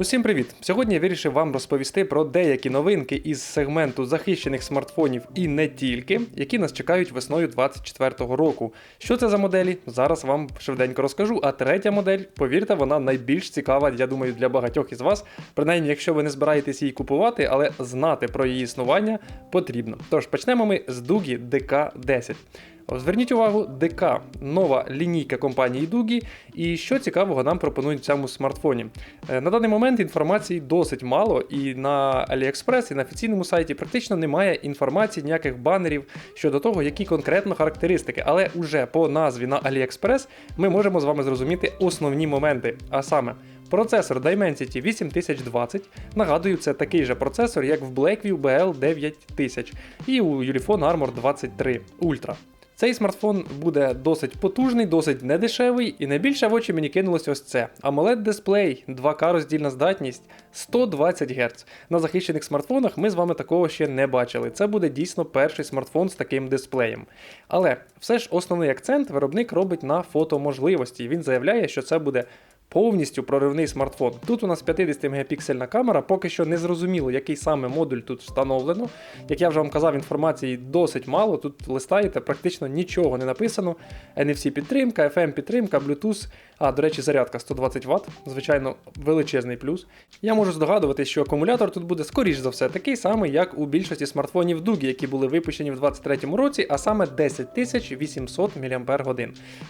Усім привіт! Сьогодні я вирішив вам розповісти про деякі новинки із сегменту захищених смартфонів і не тільки, які нас чекають весною 2024 року. Що це за моделі? Зараз вам швиденько розкажу. А третя модель, повірте, вона найбільш цікава, я думаю, для багатьох із вас. Принаймні, якщо ви не збираєтесь її купувати, але знати про її існування потрібно. Тож почнемо ми з Дугі DK10. Зверніть увагу, ДК нова лінійка компанії Дугі, і що цікавого нам пропонують в цьому смартфоні. Е, На даний момент інформації досить мало, і на AliExpress, і на офіційному сайті практично немає інформації, ніяких банерів щодо того, які конкретно характеристики. Але уже по назві на AliExpress ми можемо з вами зрозуміти основні моменти. А саме. Процесор Dimensity 8020. Нагадую, це такий же процесор, як в Blackview BL9000 і у Ulefone Armor 23 Ultra. Цей смартфон буде досить потужний, досить недешевий, і найбільше в очі мені кинулось ось це. amoled дисплей 2К роздільна здатність 120 Гц. На захищених смартфонах ми з вами такого ще не бачили. Це буде дійсно перший смартфон з таким дисплеєм. Але все ж основний акцент виробник робить на фотоможливості. Він заявляє, що це буде повністю проривний смартфон. Тут у нас 50 мегапіксельна камера, поки що не зрозуміло, який саме модуль тут встановлено. Як я вже вам казав, інформації досить мало. Тут листаєте, практично нічого не написано. NFC підтримка, FM підтримка, Bluetooth. А, до речі, зарядка 120 Вт, звичайно, величезний плюс. Я можу здогадуватися, що акумулятор тут буде скоріш за все такий самий, як у більшості смартфонів Дугі, які були випущені в 2023 році, а саме 10800 мАч.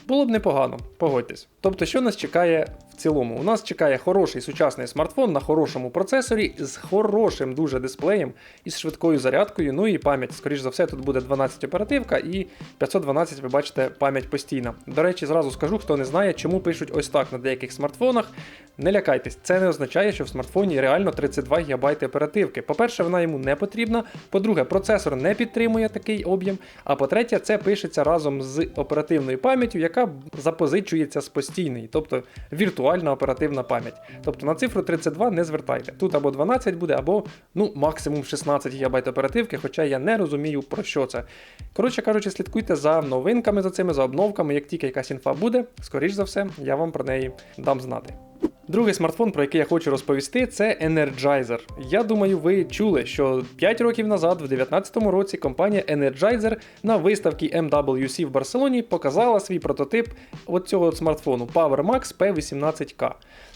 Було б непогано, погодьтесь. Тобто, що нас чекає цілому? У нас чекає хороший сучасний смартфон на хорошому процесорі з хорошим дуже дисплеєм і з швидкою зарядкою. Ну і пам'ять. Скоріш за все, тут буде 12 оперативка і 512, ви бачите, пам'ять постійна. До речі, зразу скажу, хто не знає, чому пишуть ось так на деяких смартфонах. Не лякайтесь, це не означає, що в смартфоні реально 32 ГБ оперативки. По-перше, вона йому не потрібна. По-друге, процесор не підтримує такий об'єм. А по-третє, це пишеться разом з оперативною пам'яттю, яка запозичується з постійної, тобто віртуальна оперативна пам'ять. Тобто на цифру 32 не звертайте. Тут або 12 буде, або ну, максимум 16 ГБ оперативки, хоча я не розумію про що це. Коротше кажучи, слідкуйте за новинками за цими, за обновками. Як тільки якась інфа буде, скоріш за все, я вам про неї дам знати. Другий смартфон, про який я хочу розповісти, це Energizer. Я думаю, ви чули, що 5 років назад, в 2019 році, компанія Energizer на виставці MWC в Барселоні показала свій прототип от цього смартфону PowerMax P18K.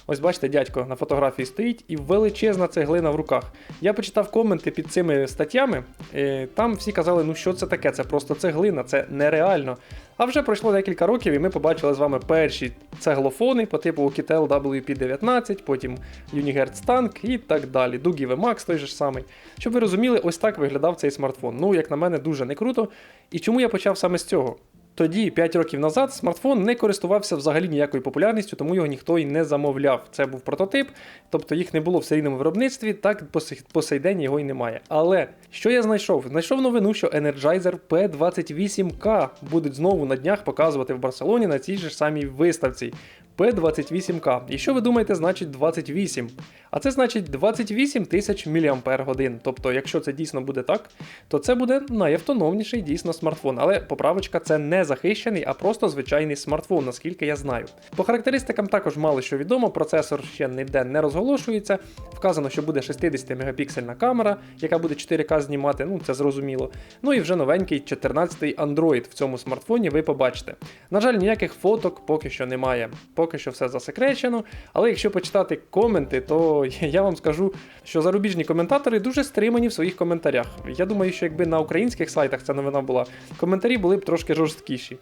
Ось бачите, дядько на фотографії стоїть і величезна цеглина в руках. Я почитав коменти під цими статтями, і там всі казали, ну що це таке, це просто цеглина, це нереально. А вже пройшло декілька років, і ми побачили з вами перші цеглофони по типу Oukitel WP19, потім Unihertz Tank і так далі. Дугі VMAX той же ж самий. Щоб ви розуміли, ось так виглядав цей смартфон. Ну, як на мене, дуже не круто. І чому я почав саме з цього? Тоді, 5 років назад, смартфон не користувався взагалі ніякою популярністю, тому його ніхто і не замовляв. Це був прототип, тобто їх не було в серійному виробництві, так по сей, день його і немає. Але що я знайшов? Знайшов новину, що Energizer P28K будуть знову на днях показувати в Барселоні на цій же самій виставці. P28K. І що ви думаєте, значить 28? А це значить 28 тисяч мАч. Тобто, якщо це дійсно буде так, то це буде найавтономніший дійсно смартфон. Але поправочка це не захищений, а просто звичайний смартфон, наскільки я знаю. По характеристикам також мало що відомо, процесор ще ніде не розголошується. Вказано, що буде 60 мегапіксельна камера, яка буде 4К знімати, ну це зрозуміло. Ну і вже новенький 14-й Android в цьому смартфоні ви побачите. На жаль, ніяких фоток поки що немає. Поки що все засекречено. Але якщо почитати коменти, то я вам скажу, що зарубіжні коментатори дуже стримані в своїх коментарях. Я думаю, що якби на українських сайтах ця новина була, коментарі були б трошки жорсткіші.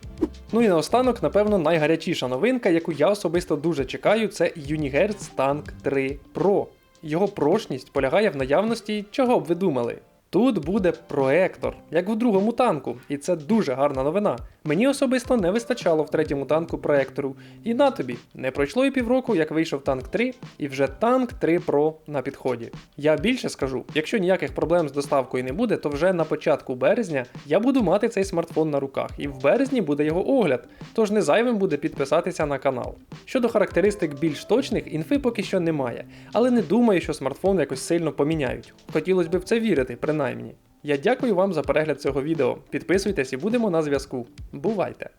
Ну і наостанок, напевно, найгарячіша новинка, яку я особисто дуже чекаю, це Unihertz Tank 3 Pro. Його прочність полягає в наявності, чого б ви думали. Тут буде проектор, як в другому танку, і це дуже гарна новина. Мені особисто не вистачало в третьому танку проектору. І на тобі, не пройшло і півроку, як вийшов танк 3, і вже танк 3 Pro на підході. Я більше скажу, якщо ніяких проблем з доставкою не буде, то вже на початку березня я буду мати цей смартфон на руках, і в березні буде його огляд, тож не зайвим буде підписатися на канал. Щодо характеристик більш точних, інфи поки що немає, але не думаю, що смартфон якось сильно поміняють. Хотілося б в це вірити, принаймні. Я дякую вам за перегляд цього відео. Підписуйтесь і будемо на зв'язку. Бувайте!